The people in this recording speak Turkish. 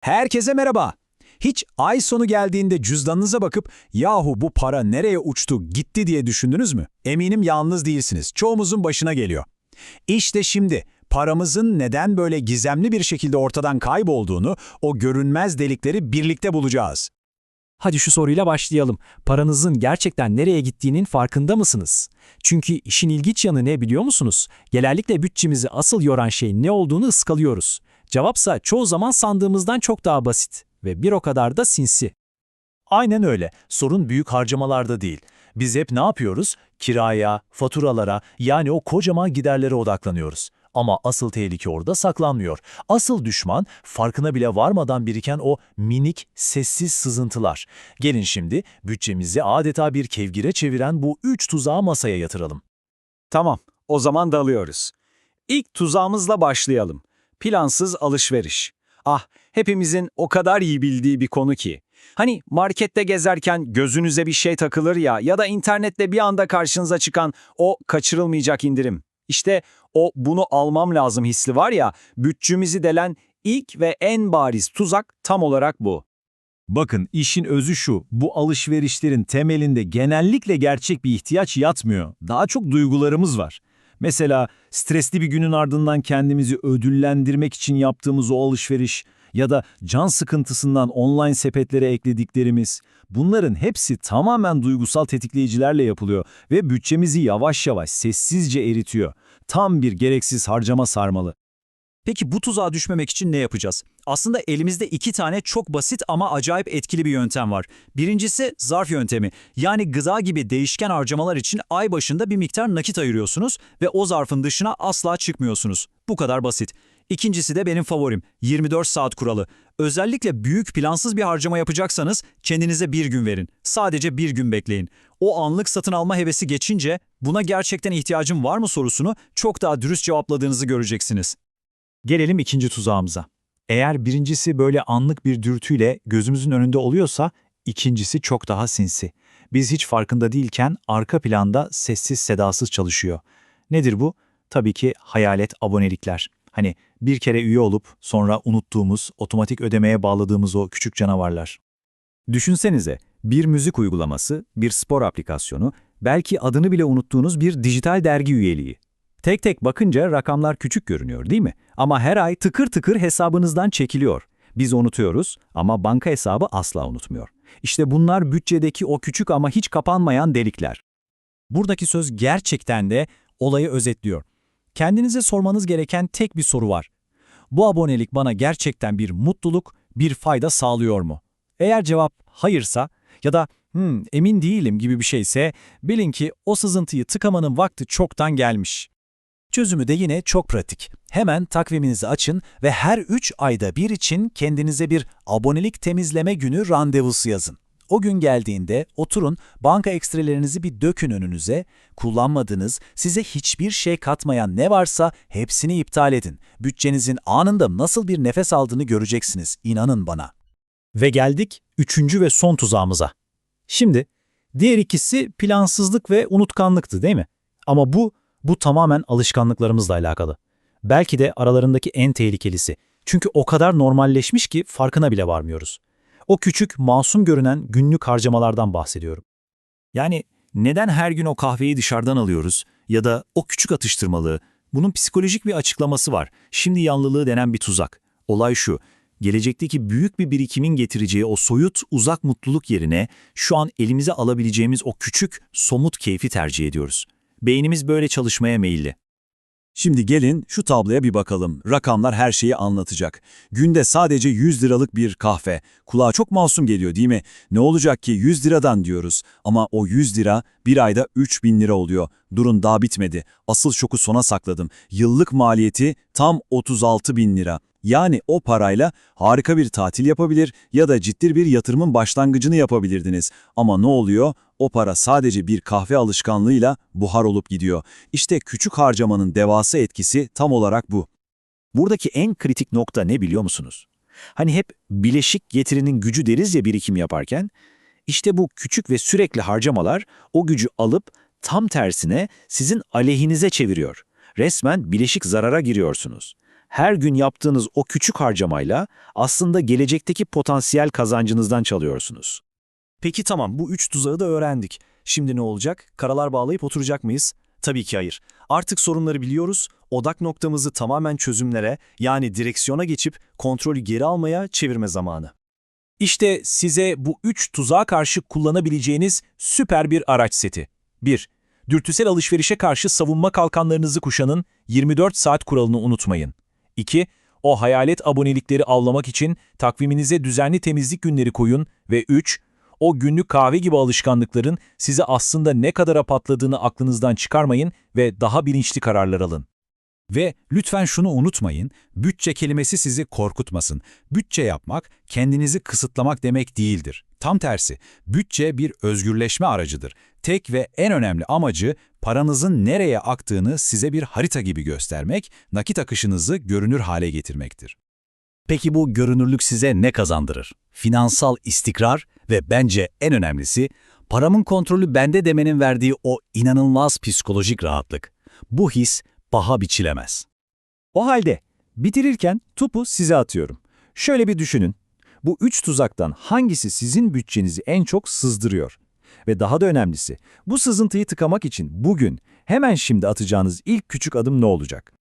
Herkese merhaba. Hiç ay sonu geldiğinde cüzdanınıza bakıp yahu bu para nereye uçtu gitti diye düşündünüz mü? Eminim yalnız değilsiniz. Çoğumuzun başına geliyor. İşte şimdi paramızın neden böyle gizemli bir şekilde ortadan kaybolduğunu, o görünmez delikleri birlikte bulacağız. Hadi şu soruyla başlayalım. Paranızın gerçekten nereye gittiğinin farkında mısınız? Çünkü işin ilginç yanı ne biliyor musunuz? Genellikle bütçemizi asıl yoran şey ne olduğunu ıskalıyoruz. Cevapsa çoğu zaman sandığımızdan çok daha basit ve bir o kadar da sinsi. Aynen öyle. Sorun büyük harcamalarda değil. Biz hep ne yapıyoruz? Kiraya, faturalara, yani o kocaman giderlere odaklanıyoruz. Ama asıl tehlike orada saklanmıyor. Asıl düşman farkına bile varmadan biriken o minik, sessiz sızıntılar. Gelin şimdi bütçemizi adeta bir kevgire çeviren bu üç tuzağı masaya yatıralım. Tamam, o zaman dalıyoruz. İlk tuzağımızla başlayalım. Plansız alışveriş. Ah, hepimizin o kadar iyi bildiği bir konu ki. Hani markette gezerken gözünüze bir şey takılır ya ya da internette bir anda karşınıza çıkan o kaçırılmayacak indirim. İşte o bunu almam lazım hissi var ya, bütçemizi delen ilk ve en bariz tuzak tam olarak bu. Bakın işin özü şu, bu alışverişlerin temelinde genellikle gerçek bir ihtiyaç yatmıyor. Daha çok duygularımız var. Mesela stresli bir günün ardından kendimizi ödüllendirmek için yaptığımız o alışveriş ya da can sıkıntısından online sepetlere eklediklerimiz, bunların hepsi tamamen duygusal tetikleyicilerle yapılıyor ve bütçemizi yavaş yavaş sessizce eritiyor. Tam bir gereksiz harcama sarmalı. Peki bu tuzağa düşmemek için ne yapacağız? Aslında elimizde iki tane çok basit ama acayip etkili bir yöntem var. Birincisi zarf yöntemi. Yani gıda gibi değişken harcamalar için ay başında bir miktar nakit ayırıyorsunuz ve o zarfın dışına asla çıkmıyorsunuz. Bu kadar basit. İkincisi de benim favorim, 24 saat kuralı. Özellikle büyük plansız bir harcama yapacaksanız kendinize bir gün verin. Sadece bir gün bekleyin. O anlık satın alma hevesi geçince buna gerçekten ihtiyacım var mı sorusunu çok daha dürüst cevapladığınızı göreceksiniz. Gelelim ikinci tuzağımıza. Eğer birincisi böyle anlık bir dürtüyle gözümüzün önünde oluyorsa, ikincisi çok daha sinsi. Biz hiç farkında değilken arka planda sessiz sedasız çalışıyor. Nedir bu? Tabii ki hayalet abonelikler. Hani bir kere üye olup sonra unuttuğumuz, otomatik ödemeye bağladığımız o küçük canavarlar. Düşünsenize, bir müzik uygulaması, bir spor aplikasyonu, belki adını bile unuttuğunuz bir dijital dergi üyeliği. Tek tek bakınca rakamlar küçük görünüyor değil mi? Ama her ay tıkır tıkır hesabınızdan çekiliyor. Biz unutuyoruz ama banka hesabı asla unutmuyor. İşte bunlar bütçedeki o küçük ama hiç kapanmayan delikler. Buradaki söz gerçekten de olayı özetliyor. Kendinize sormanız gereken tek bir soru var. Bu abonelik bana gerçekten bir mutluluk, bir fayda sağlıyor mu? Eğer cevap hayırsa ya da hmm, emin değilim gibi bir şeyse bilin ki o sızıntıyı tıkamanın vakti çoktan gelmiş. Çözümü de yine çok pratik. Hemen takviminizi açın ve her 3 ayda bir için kendinize bir abonelik temizleme günü randevusu yazın. O gün geldiğinde oturun, banka ekstrelerinizi bir dökün önünüze, kullanmadığınız, size hiçbir şey katmayan ne varsa hepsini iptal edin. Bütçenizin anında nasıl bir nefes aldığını göreceksiniz, inanın bana. Ve geldik üçüncü ve son tuzağımıza. Şimdi diğer ikisi plansızlık ve unutkanlıktı değil mi? Ama bu, bu tamamen alışkanlıklarımızla alakalı. Belki de aralarındaki en tehlikelisi. Çünkü o kadar normalleşmiş ki farkına bile varmıyoruz. O küçük, masum görünen günlük harcamalardan bahsediyorum. Yani neden her gün o kahveyi dışarıdan alıyoruz ya da o küçük atıştırmalığı? Bunun psikolojik bir açıklaması var. Şimdi yanlılığı denen bir tuzak. Olay şu, gelecekteki büyük bir birikimin getireceği o soyut, uzak mutluluk yerine şu an elimize alabileceğimiz o küçük, somut keyfi tercih ediyoruz. Beynimiz böyle çalışmaya meyilli. Şimdi gelin şu tabloya bir bakalım. Rakamlar her şeyi anlatacak. Günde sadece 100 liralık bir kahve. Kulağa çok masum geliyor değil mi? Ne olacak ki 100 liradan diyoruz. Ama o 100 lira bir ayda 3000 lira oluyor. Durun daha bitmedi. Asıl şoku sona sakladım. Yıllık maliyeti tam 36 bin lira. Yani o parayla harika bir tatil yapabilir ya da ciddi bir yatırımın başlangıcını yapabilirdiniz. Ama ne oluyor? O para sadece bir kahve alışkanlığıyla buhar olup gidiyor. İşte küçük harcamanın devasa etkisi tam olarak bu. Buradaki en kritik nokta ne biliyor musunuz? Hani hep bileşik getirinin gücü deriz ya birikim yaparken, işte bu küçük ve sürekli harcamalar o gücü alıp tam tersine sizin aleyhinize çeviriyor. Resmen bileşik zarara giriyorsunuz. her gün yaptığınız o küçük harcamayla aslında gelecekteki potansiyel kazancınızdan çalıyorsunuz. Peki tamam bu üç tuzağı da öğrendik. Şimdi ne olacak? Karalar bağlayıp oturacak mıyız? Tabii ki hayır. Artık sorunları biliyoruz. Odak noktamızı tamamen çözümlere yani direksiyona geçip kontrolü geri almaya çevirme zamanı. İşte size bu üç tuzağa karşı kullanabileceğiniz süper bir araç seti. 1. Dürtüsel alışverişe karşı savunma kalkanlarınızı kuşanın 24 saat kuralını unutmayın. 2. O hayalet abonelikleri avlamak için takviminize düzenli temizlik günleri koyun ve 3. O günlük kahve gibi alışkanlıkların sizi aslında ne kadara patladığını aklınızdan çıkarmayın ve daha bilinçli kararlar alın. Ve lütfen şunu unutmayın, bütçe kelimesi sizi korkutmasın. Bütçe yapmak, kendinizi kısıtlamak demek değildir. Tam tersi, bütçe bir özgürleşme aracıdır. Tek ve en önemli amacı paranızın nereye aktığını size bir harita gibi göstermek, nakit akışınızı görünür hale getirmektir. Peki bu görünürlük size ne kazandırır? Finansal istikrar ve bence en önemlisi paramın kontrolü bende demenin verdiği o inanılmaz psikolojik rahatlık. Bu his paha biçilemez. O halde bitirirken topu size atıyorum. Şöyle bir düşünün. Bu üç tuzaktan hangisi sizin bütçenizi en çok sızdırıyor? Ve daha da önemlisi, bu sızıntıyı tıkamak için bugün, hemen şimdi atacağınız ilk küçük adım ne olacak?